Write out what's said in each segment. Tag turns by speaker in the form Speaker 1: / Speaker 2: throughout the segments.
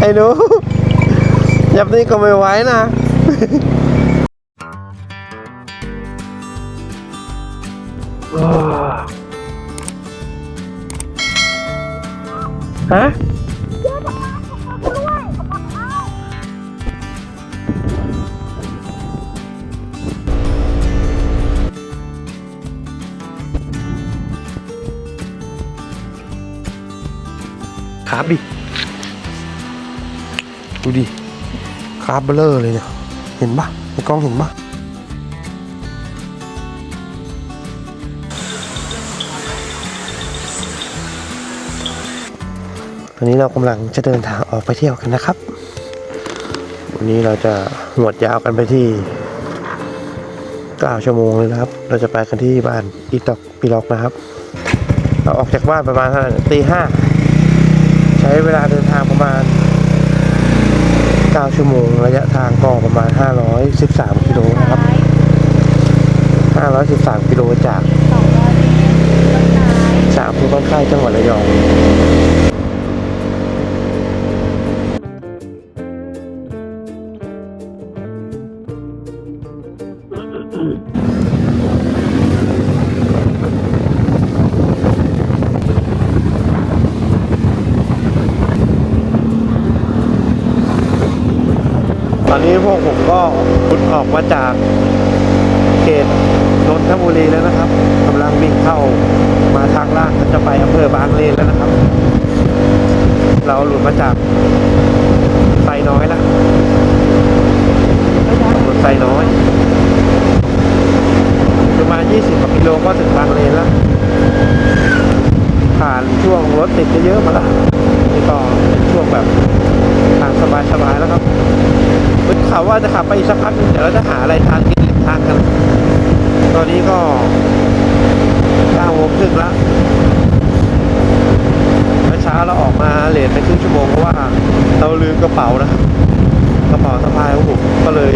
Speaker 1: ไอ้หนูยับนี่ก็ไม่ไหวนะฮะาร์บเบลอเลยเนี่ย เห็นปะในกล้องเห็นปะตอนนี้เรากำลังจะเดินทางออกไปเที่ยวกันนะครับ วันนี้เราจะหวดยาวกันไปที่9ชั่วโมงเลยนะครับ เราจะไปกันที่บ้านอีตอกปีล็อกนะครับ เราออกจากบ้านประมาณตีห้าใช้เวลาเดินทางประมาณ 9 ชั่วโมง ระยะทางก็ประมาณ 513 กิโลนะครับ 513 กิโลจาก จากอำเภอบ้านค่ายจังหวัดระยอง เราหลุดมาจากไซน้อยแล้วหลุดไซน้อยประมาณ 20กว่ากิโลก็ถึงบางเลนแล้วผ่านช่วงรถติดเยอะๆมาแล้วนี่ก็เป็นช่วงแบบทางสบายๆแล้วครับเป็นข่าวว่าจะขับไปอีกสักพักหนึงเดี๋ยวเราจะหาอะไรทานกินริมทางกัน ตอนนี้ก็9โมงครึ่งแล้ว ช้าเราออกมาเลทไปครึ่งชั่วโมงเพราะว่าเราลืมกระเป๋านะกระเป๋าสะพายของผมก็เลย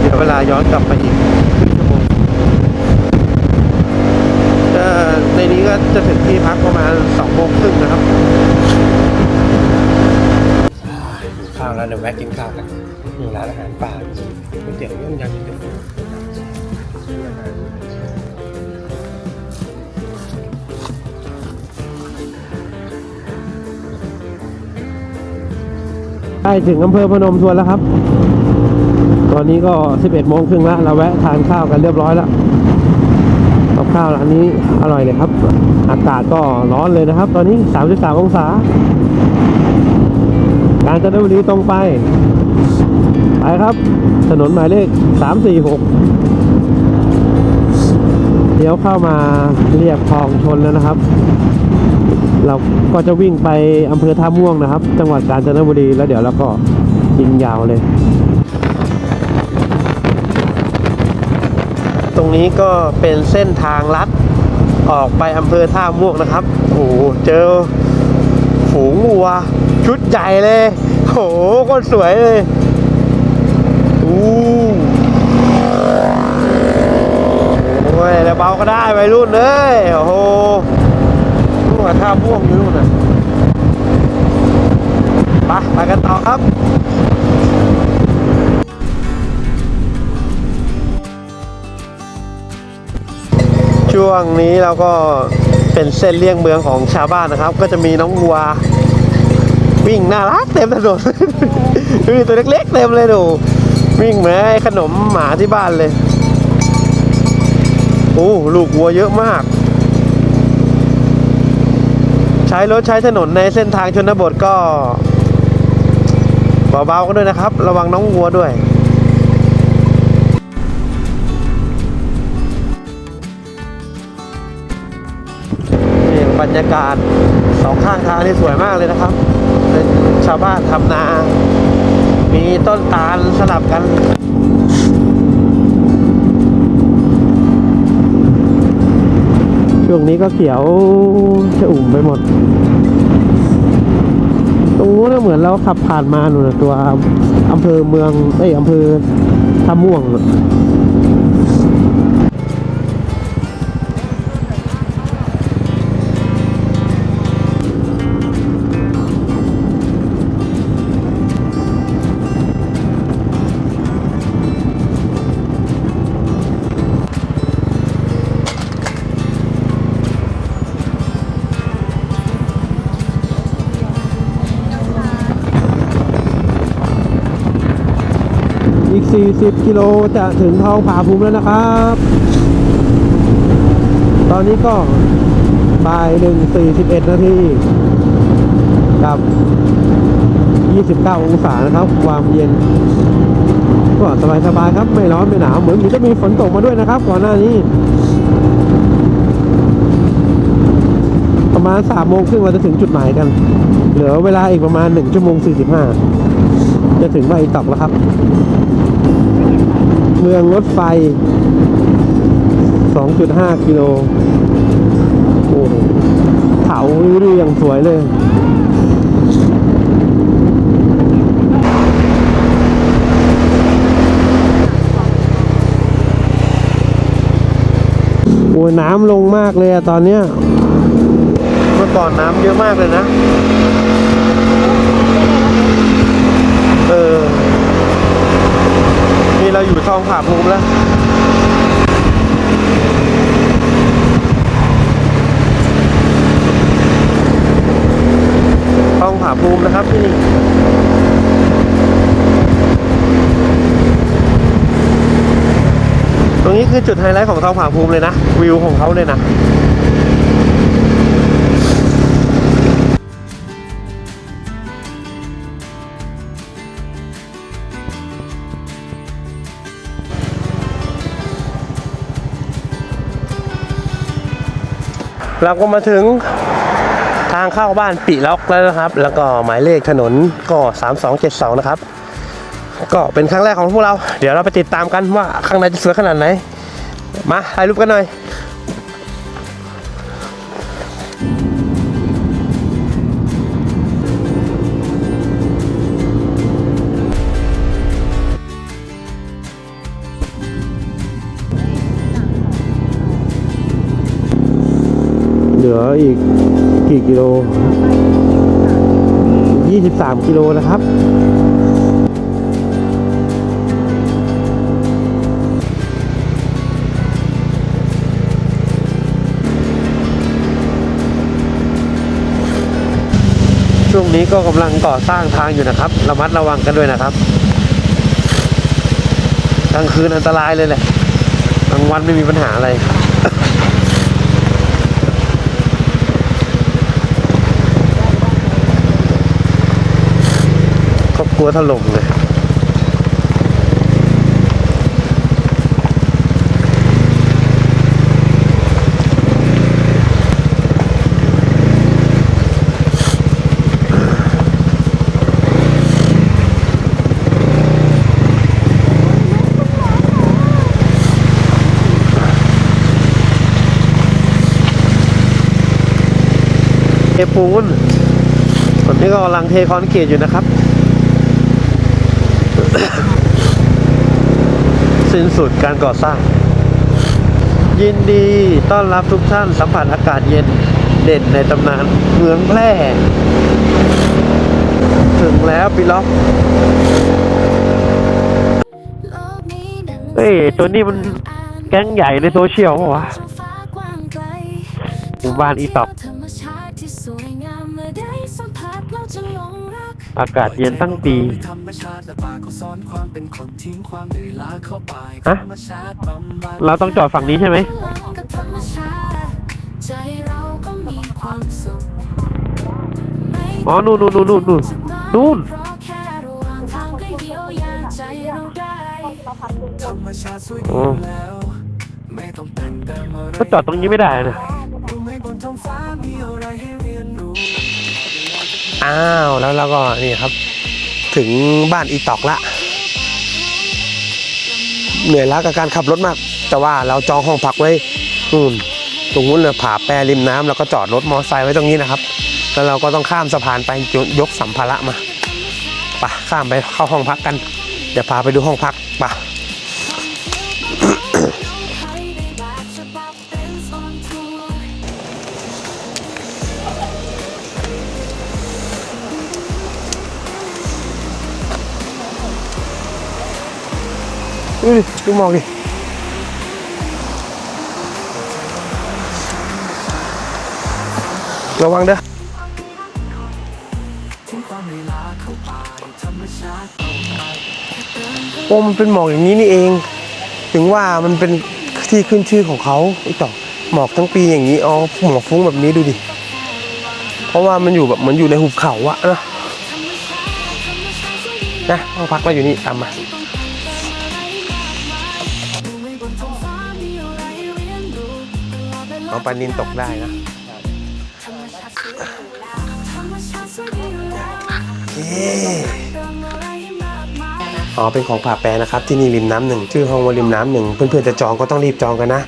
Speaker 1: เดี๋ยวเวลาย้อนกลับไปอีกครึ่งชั่วโมงจะในนี้ก็จะถึงที่พักประมาณ2โมงครึ่งนะครับข้าวแล้วเดี๋ยวแวะกินข้าวกันมีร้านอาหารป่าก๋วยเตี๋ยวย่ำยำยูเต็มใล้ถึงอำเภอพนมทวนแล้วครับ ตอนนี้ก็ 11โมงครึ่งแล้วเราแวะทานข้าวกันเรียบร้อยแล้วกับข้าวร้านนี้อร่อยเลยครับ อากาศก็ร้อนเลยนะครับ ตอนนี้ 33 องศา การจันทบุรีตรงไป ไปครับ ถนนหมายเลข 346 เดี๋ยวเข้ามาเรียบคลองชนแล้วนะครับ เราก็จะวิ่งไปอำเภอท่าม่วงนะครับ จังหวัดกาญจนบุรีแล้วเดี๋ยวเราก็ยิงยาวเลย ตรงนี้ก็เป็นเส้นทางลัดออกไปอำเภอท่าม่วงนะครับ โอ้เจอฝูงวัว ชุดใหญ่เลยโอ้โหก็สวยเลยอู้โอ้ยแล้วเบาก็ได้วัยรุ่นเลยโอ้โห นู่นอะท่าม่วงอยู่นู่นน่ะไปไปกันต่อครับช่วงนี้เราก็เป็นเส้นเลี่ยงเมืองของชาวบ้านนะครับ ก็จะมีน้องวัว วิ่งน่ารักเต็มถนนมีตัวเล็กๆเต็มเลยดูวิ่งเหมือนไอ้ขนมหมาที่บ้านเลยโอ้ลูกวัวเยอะมาก ช้รถใช้ถนนในเส้นทางชนบทก็เบาๆกันด้วยนะครับ ระวังน้องวัวด้วยนี่บรรยากาศสองข้างทางนี่สวยมากเลยนะครับ เป็นชาวบ้านทำนา มีต้นตาลสลับกัน ช่วงนี้ก็เขียวจะอุ่มไปหมด ตรงนู้นเหมือนเราขับผ่านมาหนูนะตัวอำเภอเมืองเอ้ยอำเภอท่าม่วง 40 กิโลจะถึงทองผาภูมิแล้วนะครับ ตอนนี้ก็บ่ายหนึ่งสี่สิบเอ็ดนาทีกับ 29 องศานะครับ ความเย็น ก็สบายๆครับ ไม่ร้อนไม่หนาว เหมือนจะมีฝนตกมาด้วยนะครับ ก่อนหน้านี้ ประมาณสามโมงครึ่งเราจะถึงจุดหมายกัน เหลือเวลาอีกประมาณหนึ่งชั่วโมงสี่สิบห้า จะถึงไวตอกแล้วครับ เมืองรถไฟ 2.5 กิโลโอ้โหเขาดูอย่างสวยเลยโอ้ยน้ำลงมากเลยอะตอนเนี้ย เมื่อก่อนน้ำเยอะมากเลยนะ เออ นี่เราอยู่ทองผาภูมิแล้ว ทองผาภูมินะครับที่นี่ตรงนี้คือจุดไฮไลท์ของทองผาภูมิเลยนะ วิวของเขาเลยนะ เราก็มาถึงทางเข้าบ้านปิล็อกแล้วนะครับ แล้วก็หมายเลขถนนก็ 3272 นะครับ ก็เป็นครั้งแรกของพวกเรา เดี๋ยวเราไปติดตามกันว่าข้างในจะสวยขนาดไหน มาถ่ายรูปกันหน่อย อีกกี่กิโล 23 กิโลนะครับช่วงนี้ก็กำลังก่อสร้างทางอยู่นะครับ ระมัดระวังกันด้วยนะครับกลางคืนอันตรายเลยแหละกลางวันไม่มีปัญหาอะไร กลัวถล่มเลยเทปูนตอนนี้ก็กำลังเทคอนกรีตอยู่นะครับ สิ้นสุดการก่อสร้าง ยินดีต้อนรับทุกท่านสัมผัสอากาศเย็นเด่นในตำนานเมืองแพร่ ถึงแล้วปีล็อกเฮ้ย ตัวนี้มันแก๊งใหญ่ในโซเชียลปะวะหมู่บ้านอีตอก อากาศเย็นตั้งปี
Speaker 2: ธรรมชาติและป่าเขาสอนความเป็นคนทิ้งความเหนื่อยล้าเข้าไป
Speaker 1: ฮะ
Speaker 2: ธรรมชาติบำบัด
Speaker 1: เราต้องจอดฝั่งนี้ใช่ไหม
Speaker 3: ใจเราก็มีความสุข
Speaker 1: อ๋อ นู่นนู่นนู่นนู่นนู่นนู่น
Speaker 3: เพราะแค่ระหว่างทางก็เยียวยาใจเราได้
Speaker 2: ธรรมชาติสวย
Speaker 1: โอ้
Speaker 2: ดีแล้วไม่ต้องแต่งเติมอะไร
Speaker 1: ก็จอดตรงนี้ไม่ได้นะ อ้าวแล้วเราก็นี่ครับ ถึงบ้านอีตอกละ เหนื่อยล้ากับการขับรถมาก แต่ว่าเราจองห้องพักไว้นู่นตรงนู้นเลยผาแปรริมน้ำแล้วก็จอดรถมอเตอร์ไซค์ไว้ตรงนี้นะครับ แล้วเราก็ต้องข้ามสะพานไปยกสัมภาระมาไปะข้ามไปเข้าห้องพักกัน เดี๋ยวพาไปดูห้องพักไปะ
Speaker 3: ดู
Speaker 1: ดิดูหมอกดิระวังเด้อโอ้มันเป็นหมอกอย่างนี้นี่เอง ถึงว่ามันเป็นที่ขึ้นชื่อของเขาไอ้ต่อหมอกทั้งปีอย่างนี้อ๋อหมอกฟุ้งแบบนี้ดูดิ เพราะว่ามันอยู่แบบเหมือนอยู่ในหุบเขาอะนะนะห้องพักเราอยู่นี่ตามมา เอาปลานินตกได้นะเอ๊ะอ๋อเป็นของผ่าแปรนะครับ ที่นี่ริมน้ำหนึ่งชื่อห้องว่าริมน้ำหนึ่งเพื่อนๆจะจองก็ต้องรีบจองกันนะ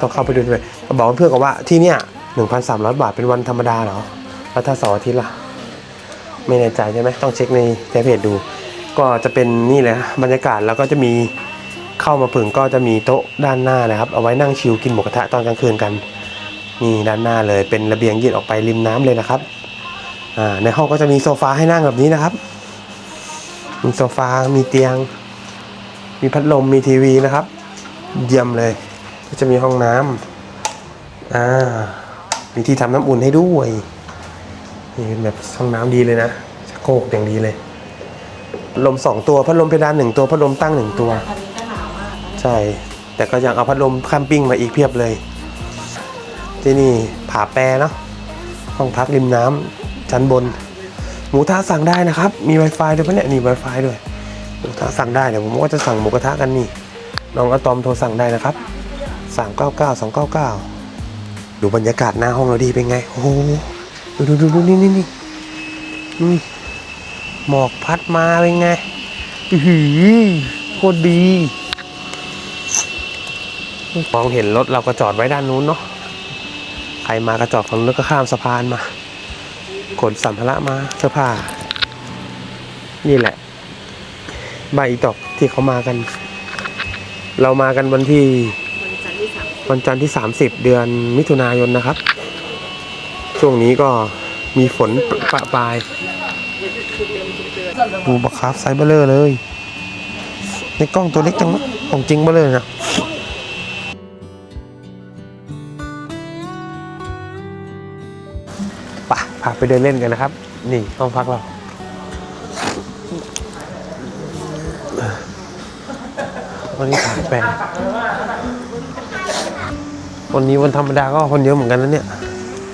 Speaker 1: ต้องเข้าไปดูด้วยบอกเพื่อนๆกันว่าที่เนี่ย1,300 บาทเป็นวันธรรมดาเหรอแล้วถ้าเสาร์อาทิตย์ล่ะ ไม่แน่ใจใช่ไหมต้องเช็คในในเพจดู ก็จะเป็นนี่เลยนะบรรยากาศแล้วก็จะมีเข้ามาผึ่งก็จะมีโต๊ะด้านหน้านะครับ เอาไว้นั่งชิลกินหมูกระทะตอนกลางคืนกัน นี่ด้านหน้าเลยเป็นระเบียงยืดออกไปริมน้ำเลยนะครับอ่าในห้องก็จะมีโซฟาให้นั่งแบบนี้นะครับ มีโซฟา มีเตียง มีพัดลม มีทีวีนะครับ เยี่ยมเลย ก็จะมีห้องน้ำอ่า มีที่ทำน้ำอุ่นให้ด้วย นี่เป็นแบบห้องน้ำดีเลยนะชักโครกอย่างดีเลย ลมสองตัว พัดลมเพดานหนึ่งตัว พัดลมตั้งหนึ่งตัว ใช่ แต่ก็ยังเอาพัดลมแคมปิ้งมาอีกเพียบเลย ที่นี่ผาแปรเนาะห้องพักริมน้ำชั้นบน หมูกระทะสั่งได้นะครับ มี Wi-Fi ด้วยปะเนี่ยนี่ Wi-Fi ด้วยหมูกระทะสั่งได้เดี๋ยวผมก็จะสั่งหมูกระทะกันนี่น้องอะตอมโทรสั่งได้นะครับ399 299ดูบรรยากาศหน้าห้องเราดีเป็นไงโอ้โหดูดูดูดูนี่นี่นี่หมอกพัดมาเป็นไงอื้อหือโคตรดีมองเห็นรถเราก็จอดไว้ด้านนู้นเนาะ ใครมากระจอดฝั่งนู้นก็ข้ามสะพานมา ขนสัมภาระมาเสื้อผ้า นี่แหละใบอีตอกที่เขามากัน เรามากันวันที่วันจันทร์ที่ 30 เดือนมิถุนายนนะครับ ช่วงนี้ก็มีฝนประปราย ดูบักคาฟไซส์เบลเลอร์เลย ในกล้องตัวเล็กจังวะของจริงเบลเลอร์นะ เดินเล่นกันนะครับ นี่ห้องพักเรา วันนี้ขายแปลงวันนี้วันธรรมดาก็คนเยอะเหมือนกันนะเนี่ย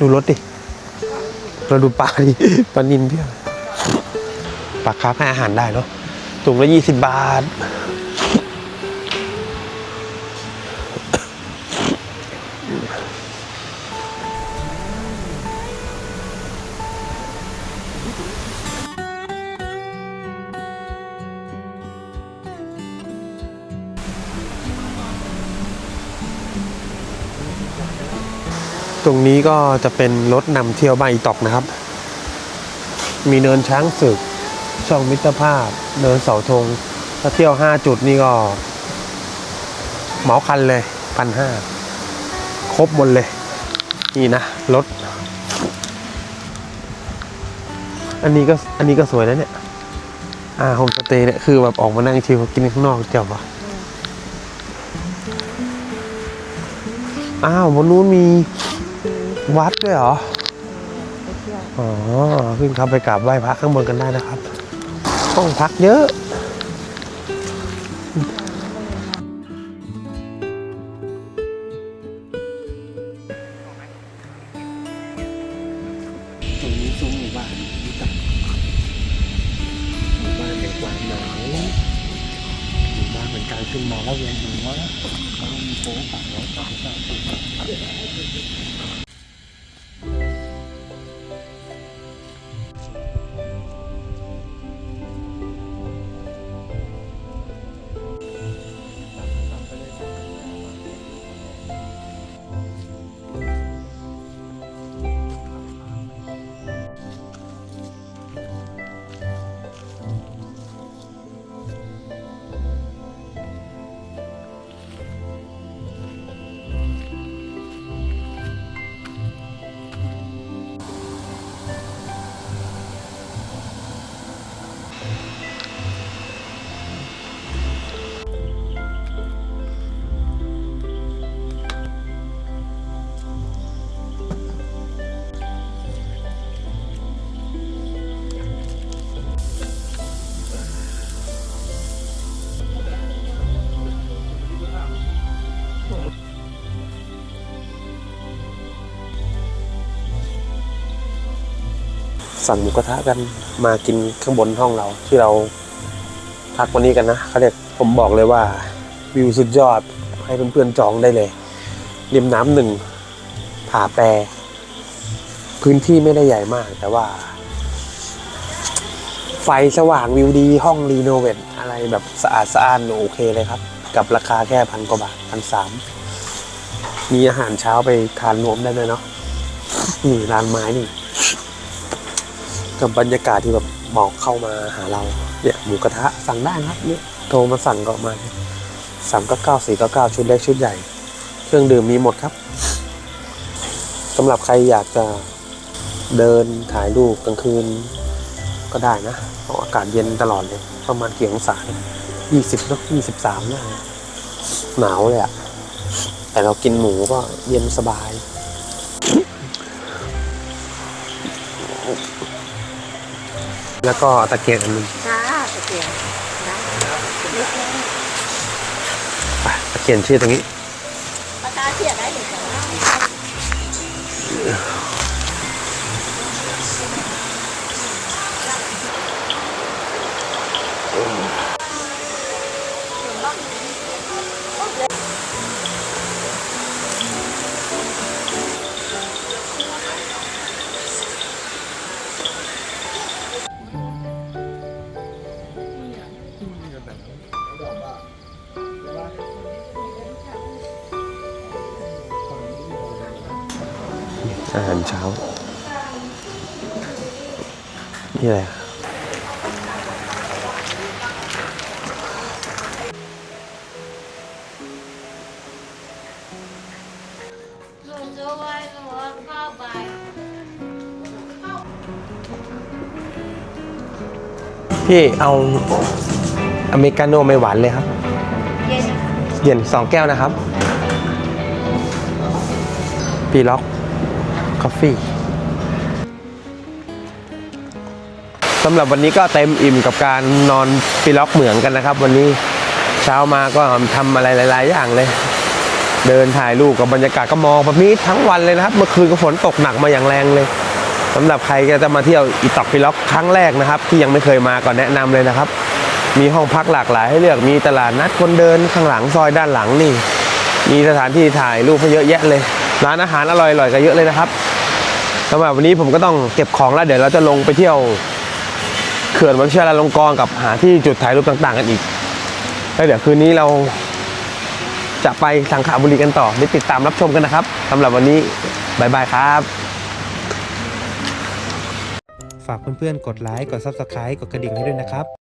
Speaker 1: ดูรถดิ เราดูปลาดิ ปลานินเพียบปลาคาร์ฟให้อาหารได้เนาะถุงละยี่สิบบาท ตรงนี้ก็จะเป็นรถนำเที่ยวบ้านอีตอกนะครับ มีเนินช้างศึก ช่องมิตรภาพ เนินเสาธงถ้าเที่ยวห้าจุดนี่ก็ เหมาคันเลยพันห้าครบหมดเลย นี่นะ รถ อันนี้ก็อันนี้ก็สวยนะเนี่ย อ่าโฮมสเตย์เนี่ย คือแบบออกมานั่งชิลกินข้างนอกเจ๋ววะอ้าวบนนู้นมี วัดด้วยเหรออ๋อขึ้นเขาไปกราบไหว้พระข้างบนกันได้นะครับห้องพักเยอะ สั่งหมูกระทะกันมากินข้างบนห้องเราที่เราพักวันนี้กันนะเขาเรียกผมบอกเลยว่าวิวสุดยอดให้เพื่อนๆจองได้เลยริมน้ำหนึ่งผาแปร พื้นที่ไม่ได้ใหญ่มาก แต่ว่า ไฟสว่างวิวดีห้องรีโนเวทอะไรแบบสะอาดสะอ้านโอเคเลยครับ กับราคาแค่พันกว่าบาทพันสามมีอาหารเช้าไปทานรวมได้เลยเนาะนี่ร้านไม้นี่ กับบรรยากาศที่แบบหมอกเข้ามาหาเราเนี่ยหมูกระทะสั่งได้นะครับเนี่ยโทรมาสั่งก็มาสามก็เก้าสี่ก็เก้าชุดเล็กชุดใหญ่ เครื่องดื่มมีหมดครับสำหรับใครอยากจะเดินถ่ายรูปกลางคืนก็ได้นะเพราะอากาศเย็นตลอดเลย ประมาณกี่องศายี่สิบแล้วยี่สิบสามแล้วหนาวเลยอะแต่เรากินหมูก็เย็นสบาย แล้วก็ตะเกียงอันหนึง
Speaker 4: จ้าตะเกียงได้
Speaker 1: ไปตะเกียงชื่อตรงนี้
Speaker 4: ปากกาเสียได้หรือเปล่า
Speaker 1: อา พี่เอาอเมริกาโน่ไม่หวานเลยครับ
Speaker 4: เย็น
Speaker 1: เย็นสองแก้วนะครับ ปีล็อกกาแฟสำหรับวันนี้ก็เต็มอิ่มกับการนอนปีล็อกเหมืองกันนะครับ วันนี้เช้ามาก็ทำอะไรหลาย ๆ อย่างเลย เดินถ่ายรูปกับบรรยากาศก็มองแบบนี้ทั้งวันเลยนะครับ เมื่อคืนก็ฝนตกหนักมาอย่างแรงเลยสำหรับใครก็จะมาเที่ยวอีตอกปีล็อกครั้งแรกนะครับ ที่ยังไม่เคยมาก็แนะนำเลยนะครับ มีห้องพักหลากหลายให้เลือกมีตลาดนัดคนเดินข้างหลังซอยด้านหลังนี่ มีสถานที่ถ่ายรูปเยอะแยะเลย ร้านอาหารอร่อยๆก็เยอะเลยนะครับสำหรับวันนี้ผมก็ต้องเก็บของแล้วเดี๋ยวเราจะลงไปเที่ยวเขื่อนวัชิรลงกรกับหาที่จุดถ่ายรูปต่างๆ กันอีกแล้วเดี๋ยวคืนนี้เรา จะไปสังขบุรีกันต่อไปติดตามรับชมกันนะครับสำหรับวันนี้บายบายครับ ฝากเพื่อนๆ กดไลค์ กด Subscribe กดกระดิ่งให้ด้วยนะครับ